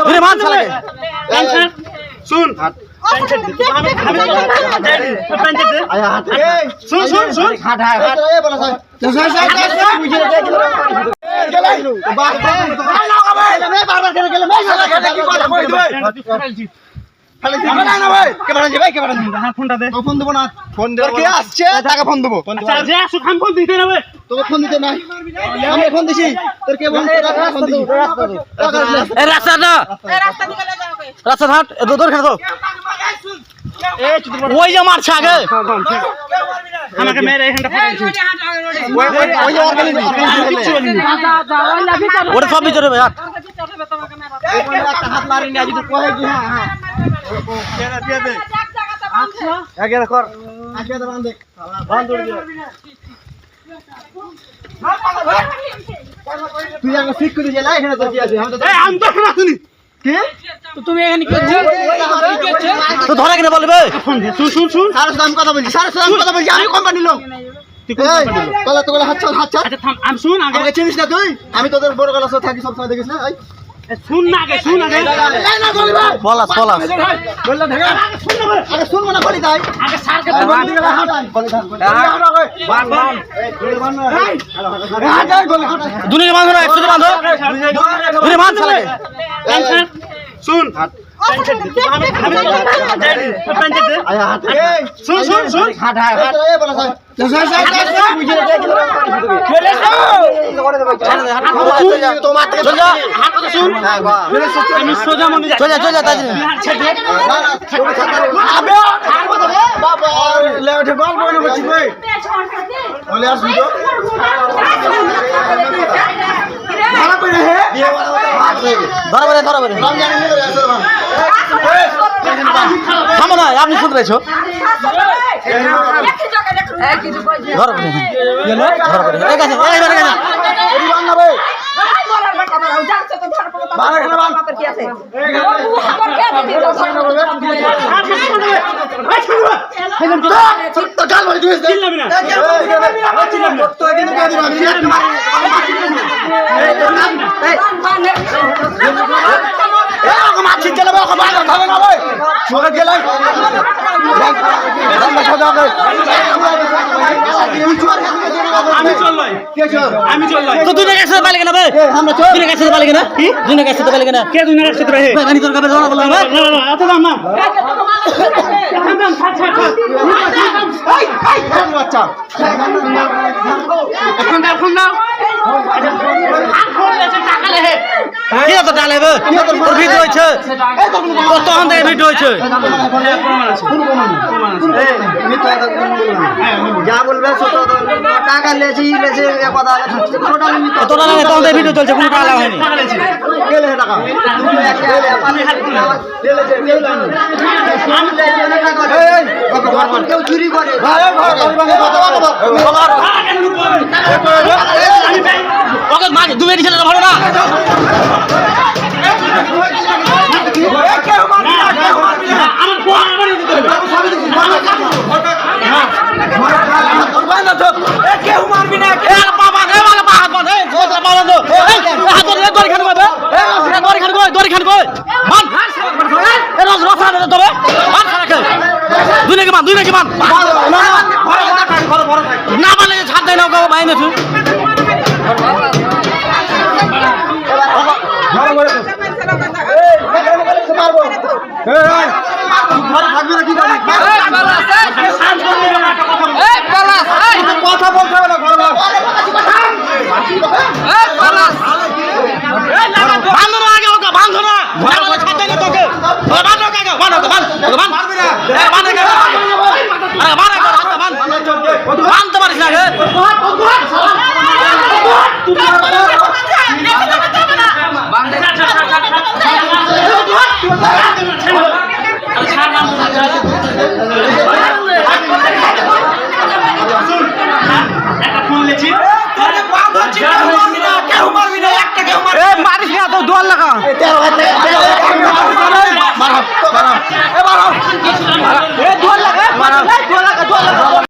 তুই মান শালাকে শুন শুন শুন দেবো আচ্ছা যে আসুক আমি ফোন দিতে নেবে। তোকে ফোন দিতে নাই। আমি ফোন দিছি। তোর কে ফোন ফোন দিছি। এই রাস্তা না রাস্তা ঘাট দৌড় খেলে তো ওই যে মারছে আগে। আমাকে মেরে এখানটা ফাটাইছি ওই যে অর্গানিক ওটা সব ভিতরে ভাই হাত মারিনি আজ তো কহে কি হ্যাঁ হ্যাঁ। আগে আগে তো বান্ধে তুই আমাকে ঠিক করে দিলা এখানে তো কি আছে? আমি তো আমি তো এখন কি তো ধরে কিনে বলবে শুন শুন শুন। সারস দাম কথা বলছি সারস দাম কথা বলছি আমি কোম্পানি লোক। আমি শুন আগে আমাকে চিনিস না তুই? আমি তোদের বড় গলা থাকি সবসময় দেখিস না শুন না আগে শুন আগে। পলাস পলাস বললা শুনব না গলি তাই। আগে স্যারকে দুনিয়া বাঁধো না একসাথে বাঁধো দুনিয়া বাঁধ শালাকে শুন। শুন। শুন। শুন। হাঁটাই হাঁটাই এই বলা সাই সাই সাই সাই বুঝে রে তো মারতে চল যা আমি সোজা মনে যাই যা চল যা তাই আবে বাবা লে ওঠে গল্প করে বলছি কই বলে আসবি তো? ভালো করে ধরা বেরে ধরা বেরে থামো না আপনি শুনতে পেয়েছ ধরো বেরে এই গেছে এই বেরে গেছে এরি বান না রে বান এখানে বান তো গাল বলি তুই চিল্লাবি না তো কিন্তু কে দিবা আমি একটা মারি এ ওকে চলে বান ধরে না ভাই। সোজা করে আমি চললাই আমি চললাই তো দুনিয়া একসাথে পালে কেন বে আমরা চল। দুনিয়া একসাথে পালে কেন? কি? দুনিয়া একসাথে পালে কেন? কে দুনিয়ার একসাথে রহে আমি তোর কাছে ধরা বললাম না না না এত দাম না। দাম দাম ছাড় ছাড় ছাড়। এই এই বাচ্চা। এখন দাও এখন কি এত ডালে বে তোর ভিডিও হইছে কত হন থেকে ভিডিও হইছে যা বলবে টাকা লেছি লেছি কথা ভিডিও চলছে কোনো টাকা হয়নি গেলে টাকা। কেউ চুরি করে। ওকে মাছ দু ছেলে ভালো না আমার ফোন আমার দিতে হবে এ বাবা এ বাবা বাবা বাবা এ গোদরা বাবা দো এই হাত ধরে দড়ি খান কই এ দড়ি খান কই দড়ি খান কই মান এ রস রস না তবে মান খারাপ নাকি মান দুই নাকি মান না মানে ছাড় দেয় না ওকে বাইন কথা বলতে হবে না ঘর আগে ওকে বান্ধো না না ছাড় দেয় না তোকে। বান্ধতে পারিস না মারিস না তো দোয়াল লাগা।